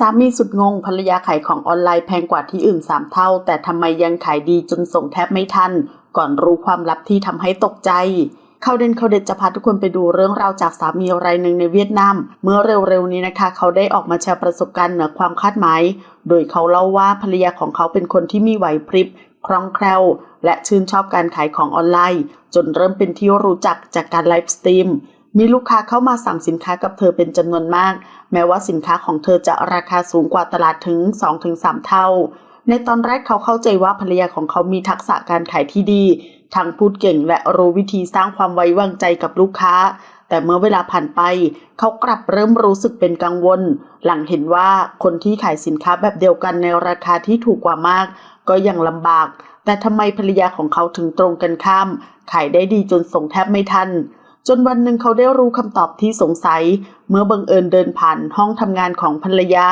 สามีสุดงงภรรยาขายของออนไลน์แพงกว่าที่อื่น3เท่า แต่ทำไมยังขายดีจนส่งแทบไม่ทัน ก่อนรู้ความลับที่ทำให้ตกใจเขาเด่นเขาเด็ดจะพาทุกคนไปดูเรื่องราวจากสามีรายหนึ่งในเวียดนาม เมื่อเร็วๆนี้นะคะ เขาได้ออกมาแชร์ประสบการณ์เหนือความคาดหมาย โดยเขาเล่าว่าภรรยาของเขาเป็นคนที่มีไหวพริบคล่องแคล่วและชื่นชอบการขายของออนไลน์ จนเริ่มเป็นที่รู้จักจากการไลฟ์สตรีม มีลูกค้าเข้ามาสั่งสินค้ากับเธอเป็นจำนวนมาก แม้ว่าสินค้าของเธอจะราคาสูงกว่าตลาดถึง 2-3 เท่า ในตอนแรกเขาเข้าใจว่าภรรยาของเขามีทักษะการขายที่ดี ทั้งพูดเก่งและรู้วิธีสร้างความไว้วางใจกับลูกค้า แต่เมื่อเวลาผ่านไป เขากลับเริ่มรู้สึกเป็นกังวล หลังเห็นว่าคนที่ขายสินค้าแบบเดียวกันในราคาที่ถูกกว่ามาก ก็ยังลำบาก แต่ทำไมภรรยาของเขาถึงตรงกันข้าม ขายได้ดีจนส่งแทบไม่ทัน จนวันหนึ่งเขาได้รู้คำตอบที่สงสัย เมื่อบังเอิญเดินผ่านห้องทำงานของภรรยา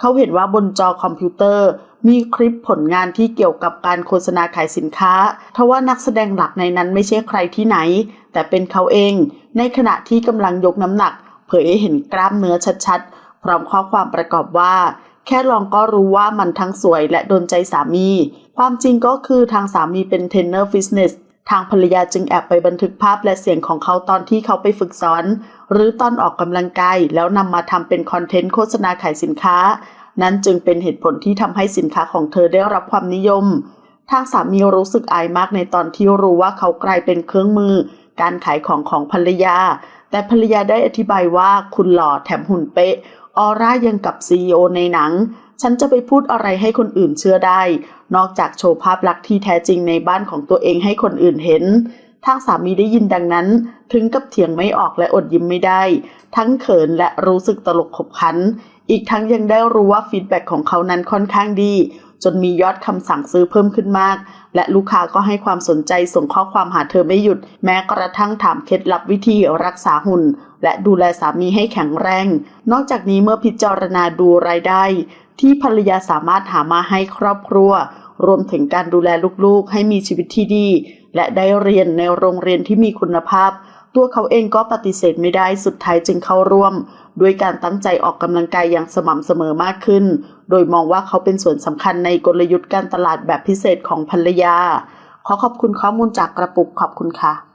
เขาเห็นว่าบนจอคอมพิวเตอร์ มีคลิปผลงานที่เกี่ยวกับการโฆษณาขายสินค้า ทว่านักแสดงหลักในนั้นไม่ใช่ใครที่ไหน แต่เป็นเขาเอง ในขณะที่กำลังยกน้ำหนัก เผยให้เห็นกล้ามเนื้อชัดๆ พร้อมข้อความประกอบว่าแค่ลองก็รู้ว่ามันทั้งสวยและโดนใจสามี ความจริงก็คือทางสามีเป็นเทรนเนอร์ฟิตเนส ทางภรรยาจึงแอบไปบันทึกภาพและเสียงของเขาตอนที่เขาไปฝึกสอน หรือตอนออกกำลังกาย แล้วนำมาทำเป็นคอนเทนต์โฆษณาขายสินค้า นั่นจึงเป็นเหตุผลที่ทำให้สินค้าของเธอได้รับความนิยม ทางสามีรู้สึกอายมากในตอนที่รู้ว่าเขากลายเป็นเครื่องมือ การขายของของภรรยา แต่ภรรยาได้อธิบายว่าคุณหล่อแถมหุ่นเป๊ะ ออร่ายังกับซีอในหนัง ฉันจะไปพูดอะไรให้คนอื่นเชื่อได้ นอกจากโชว์ภาพลักษณ์ที่แท้จริงในบ้านของตัวเองให้คนอื่นเห็นทางสามีได้ยินดังนั้น ถึงกับเถียงไม่ออกและอดยิ้มไม่ได้ ทั้งเขินและรู้สึกตลกขบขัน อีกทั้งยังได้รู้ว่าฟีดแบ็กของเขานั้นค่อนข้างดี จนมียอดคำสั่งซื้อเพิ่มขึ้นมาก และลูกค้าก็ให้ความสนใจส่งข้อความหาเธอไม่หยุด แม้กระทั่งถามเคล็ดลับวิธีรักษาหุ่น และดูแลสามีให้แข็งแรง นอกจากนี้เมื่อพิจารณาดูรายได้ ที่ภรรยาสามารถหามาให้ครอบครัว รวมถึงการดูแลลูกๆ ให้มีชีวิตที่ดี และได้เรียนในโรงเรียนที่มีคุณภาพ ตัวเขาเองก็ปฏิเสธไม่ได้สุดท้ายจึงเข้าร่วม ด้วยการตั้งใจออกกำลังกายอย่างสม่ำเสมอมากขึ้น โดยมองว่าเขาเป็นส่วนสำคัญในกลยุทธ์การตลาดแบบพิเศษของภรรยา ขอขอบคุณข้อมูลจากกระปุกขอบคุณค่ะ